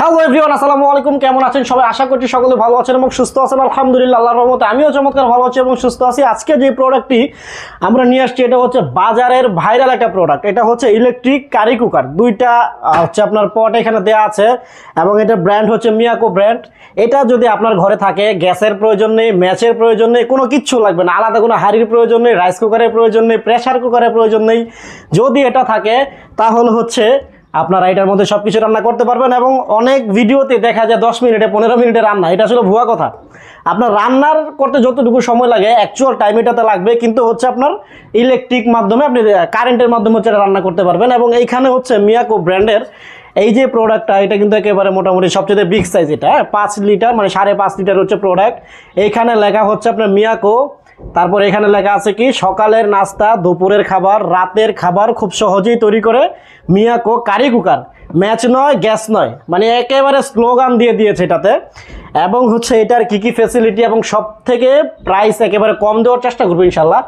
Hello everyone আসসালামু আলাইকুম। কেমন আছেন সবাই? আশা করছি সকলে ভালো আছেন এবং সুস্থ আছেন। আলহামদুলিল্লাহ, আল্লাহর রহমতে আমিও চমৎকার ভালো আছি এবং সুস্থ আছি। আজকে যে প্রোডাক্টটি আমরা নিয়ে আসছি, এটা হচ্ছে বাজারের ভাইরাল একটা প্রোডাক্ট এটা হচ্ছে ইলেকট্রিক কারি কুকার দুইটা হচ্ছে আপনার পট এখানে দেওয়া আছে এবং এটা ব্র্যান্ড হচ্ছে মিয়াকো ব্র্যান্ড এটা যদি আপনার ঘরে থাকে, গ্যাসের প্রয়োজন নেই, ম্যাচের প্রয়োজন নেই, কোনো কিচ্ছু লাগবে না। আলাদা কোনো হাড়ির প্রয়োজন নেই রাইস কুকারের প্রয়োজন নেই প্রেসার কুকারের প্রয়োজন নেই। যদি এটা থাকে, তাহলে হচ্ছে আপনারা এটার মধ্যে সব কিছু রান্না করতে পারবেন এবং অনেক ভিডিওতে দেখা যায় দশ মিনিটে, পনেরো মিনিটে রান্না। এটা আসলে ভুয়া কথা। আপনার রান্নার করতে যতটুকু সময় লাগে অ্যাকচুয়াল টাইম এটাতে লাগবে, কিন্তু হচ্ছে আপনার ইলেকট্রিক মাধ্যমে আপনি কারেন্টের মাধ্যমে হচ্ছে রান্না করতে পারবেন এবং এইখানে হচ্ছে মিয়াকো ব্র্যান্ডের এই যে প্রোডাক্টটা এটা কিন্তু একেবারে মোটামুটি সবচেয়ে বিগ সাইজ এটা হ্যাঁ? পাঁচ লিটার মানে সাড়ে পাঁচ লিটার হচ্ছে প্রোডাক্ট এইখানে লেখা হচ্ছে আপনার মিয়াকো তারপর এখানে লেখা আছে কি, সকালের নাস্তা, দুপুরের খাবার, রাতের খাবার খুব সহজেই তৈরি করে মিয়াকো কারি কুকার। ম্যাচ নয় গ্যাস নয়। মানে একেবারে স্লোগান দিয়ে দিয়েছে এটাতে। এবং হচ্ছে এটার কি কি ফেসিলিটি এবং সব থেকে প্রাইস একেবারে কম দেওয়ার চেষ্টা করব ইনশাল্লাহ।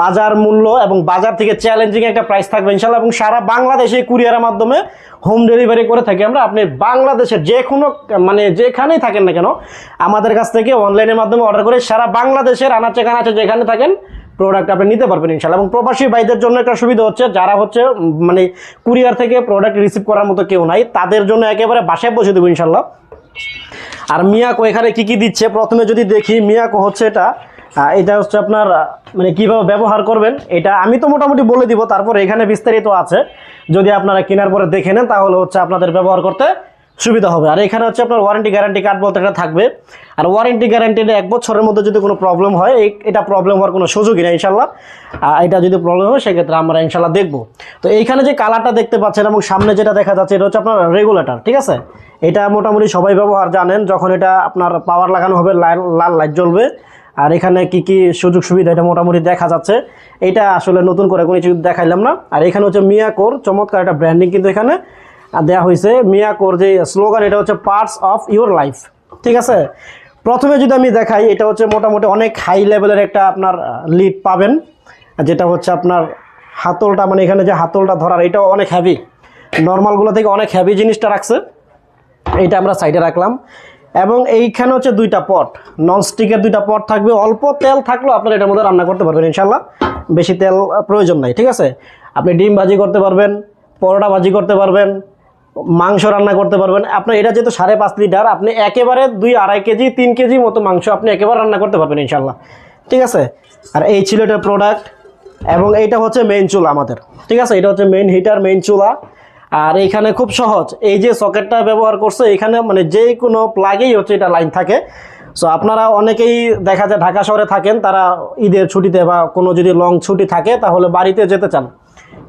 বাজার মূল্য এবং বাজার থেকে চ্যালেঞ্জিং একটা প্রাইস থাকবে ইনশাল্লাহ। এবং সারা বাংলাদেশে কুরিয়ারের মাধ্যমে হোম ডেলিভারি করে থাকি আমরা। আপনি বাংলাদেশের যে কোনো মানে যেখানেই থাকেন না কেন, আমাদের কাছ থেকে অনলাইনের মাধ্যমে অর্ডার করে সারা বাংলাদেশের আনাচে কানাচে যেখানে থাকেন প্রোডাক্ট আপনি নিতে পারবেন ইনশাল্লাহ এবং প্রবাসী ভাইদের জন্য একটা সুবিধা হচ্ছে, যারা হচ্ছে মানে কুরিয়ার থেকে প্রোডাক্ট রিসিভ করার মতো কেউ নাই, তাদের জন্য একেবারে বাসায় বসে দেবো ইনশাল্লাহ আর মিয়াকো এখানে কি কি দিচ্ছে? প্রথমে যদি দেখি, মিয়াকো হচ্ছে এটা এটা হচ্ছে আপনার মানে কীভাবে ব্যবহার করবেন, এটা আমি তো মোটামুটি বলে দিব, তারপর এখানে বিস্তারিত আছে। যদি আপনারা কেনার পরে দেখে নেন, তাহলে হচ্ছে আপনাদের ব্যবহার করতে সুবিধা হবে। আর এখানে হচ্ছে আপনার ওয়ারেন্টি গ্যারান্টি কার্ড বলতে একটা থাকবে। আর ওয়ারেন্টি গ্যারান্টিটা এক বছরের মধ্যে যদি কোনো প্রবলেম হয় এটা প্রবলেম হওয়ার কোনো সুযোগই নেই ইনশাল্লাহ এটা যদি প্রবলেম হয়, সেক্ষেত্রে আমরা ইনশাল্লাহ দেখব। তো এইখানে যে কালারটা দেখতে পাচ্ছেন এবং সামনে যেটা দেখা যাচ্ছে, এটা হচ্ছে আপনার রেগুলেটর ঠিক আছে? এটা মোটামুটি সবাই ব্যবহার জানেন, যখন এটা আপনার পাওয়ার লাগানো হবে লাল লাইট জ্বলবে। আর এখানে কি কি সুযোগ সুবিধা এটা মোটামুটি দেখা যাচ্ছে। এটা আসলে নতুন করে কোনো কিছু দেখাইলাম না। আর এখানে হচ্ছে মিয়াকোর চমৎকার একটা ব্র্যান্ডিং কিন্তু এখানে। দেওয়া হয়েছে মিয়াকোর যে স্লোগান, এটা হচ্ছে পার্টস অফ ইউর লাইফ ঠিক আছে? প্রথমে যদি আমি দেখাই, এটা হচ্ছে মোটামুটি অনেক হাই লেভেলের একটা আপনার লিড পাবেন। যেটা হচ্ছে আপনার হাতলটা মানে এখানে যে হাতলটা ধরার, এটাও অনেক হ্যাভি নর্মালগুলো থেকে অনেক হ্যাভি জিনিসটা রাখছে। এইটা আমরা সাইডে রাখলাম। এবং এইখানে হচ্ছে দুইটা পট ননস্টিকের দুইটা পট থাকবে। অল্প তেল থাকলেও আপনারা এটার মধ্যে রান্না করতে পারবেন ইনশাল্লাহ বেশি তেল প্রয়োজন নাই, ঠিক আছে? আপনি ডিম ভাজি করতে পারবেন, পরোটা ভাজি করতে পারবেন মাংস রান্না করতে পারবেন। আপনার এটা যেহেতু সাড়ে পাঁচ লিটার, আপনি একেবারে দুই আড়াই কেজি, তিন কেজি মতো মাংস আপনি একেবারে রান্না করতে পারবেন ইনশাল্লাহ ঠিক আছে? আর এই ছিল এটার প্রোডাক্ট এবং এইটা হচ্ছে মেইন চুলা আমাদের। ঠিক আছে? এটা হচ্ছে মেইন হিটার মেইন চুলা। আর এইখানে খুব সহজ, এই যে সকেটটা ব্যবহার করছে, এখানে মানে যে কোনো প্লাগেই হচ্ছে এটা লাইন থাকে। সো আপনারা অনেকেই দেখা যায় ঢাকা শহরে থাকেন, তারা ঈদের ছুটিতে বা কোনো যদি লং ছুটি থাকে, তাহলে বাড়িতে যেতে চান।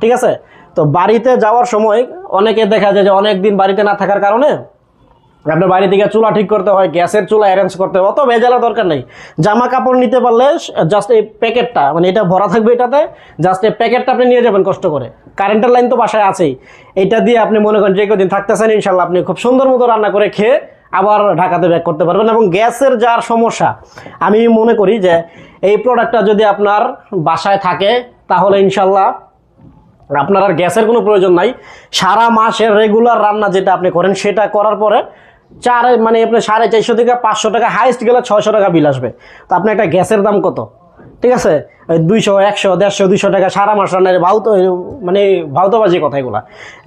ঠিক আছে? তো বাড়িতে যাওয়ার সময় অনেকে দেখা যায় যে অনেক দিন বাড়িতে না থাকার কারণে আপনার বাড়ি থেকে চুলা ঠিক করতে হয়, গ্যাসের চুলা অ্যারেঞ্জ করতে হয়, অত ভেজালা দরকার নেই। জামা কাপড় নিতে পারলে জাস্ট এই প্যাকেটটা মানে এটা ভরা থাকবে এটাতে জাস্ট এই প্যাকেটটা আপনি নিয়ে যাবেন কষ্ট করে। কারেন্টের লাইন তো বাসায় আছেই। এটা দিয়ে আপনি মনে করেন যে কদিন থাকতেছেন ইনশাল্লাহ আপনি খুব সুন্দর মতো রান্না করে খেয়ে আবার ঢাকাতে ব্যাক করতে পারবেন এবং গ্যাসের যার সমস্যা, আমি মনে করি যে এই প্রোডাক্টটা যদি আপনার বাসায় থাকে, তাহলে ইনশাল্লাহ আপনার আর গ্যাসের কোনো প্রয়োজন নাই। সারা মাসের রেগুলার রান্না যেটা আপনি করেন, সেটা করার পরে চার মানে আপনার সাড়ে চারশো থেকে পাঁচশো টাকা হাইস্ট গেলে ছয়শো টাকা বিল আসবে। তো আপনি একটা গ্যাসের দাম কত? ঠিক আছে? দুইশো, একশো, দেড়শো, দুইশো টাকা সারা মাস রান্নার ভাউত মানে ভাউতবাজি কথা এগুলা।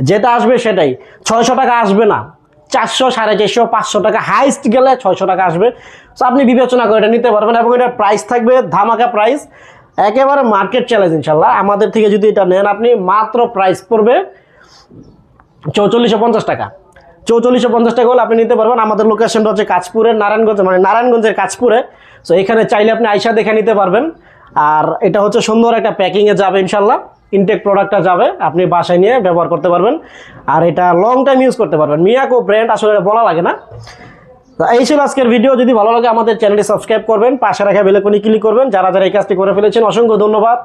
যেটা আসবে সেটাই। ছয়শো টাকা আসবে না। চারশো, সাড়ে চারশো, পাঁচশো টাকা হাইস্ট গেলে ছয়শো টাকা আসবে। তো আপনি বিবেচনা করে এটা নিতে পারবেন এবং এটার প্রাইস থাকবে ধামাকা প্রাইস একেবারে মার্কেট চ্যালেঞ্জ ইনশাল্লাহ আমাদের থেকে যদি এটা নেন, আপনি মাত্র প্রাইস পড়বে চৌচল্লিশশো পঞ্চাশ টাকা। চৌচল্লিশশো পঞ্চাশ টাকা হলে আপনি নিতে পারবেন। আমাদের লোকেশনটা হচ্ছে কাঁচপুরের নারায়ণগঞ্জ মানে নারায়ণগঞ্জের কাঁচপুরে। সো এখানে চাইলে আপনি আইসা দেখে নিতে পারবেন। আর এটা হচ্ছে সুন্দর একটা প্যাকিংয়ে যাবে ইনশাল্লাহ ইনটেক প্রোডাক্টটা যাবে, আপনি বাসায় নিয়ে ব্যবহার করতে পারবেন। আর এটা লং টাইম ইউজ করতে পারবেন। মিয়াকো ব্র্যান্ড আসলে বলা লাগে না। তো এই ছিল আজকের ভিডিও যদি ভালো লাগে আমাদের চ্যানেলটি সাবস্ক্রাইব করবেন, পাশে রাখা বেলেকনি ক্লিক করবেন। যারা যারা এই কাজটি করে ফেলেছেন, অসংখ্য ধন্যবাদ।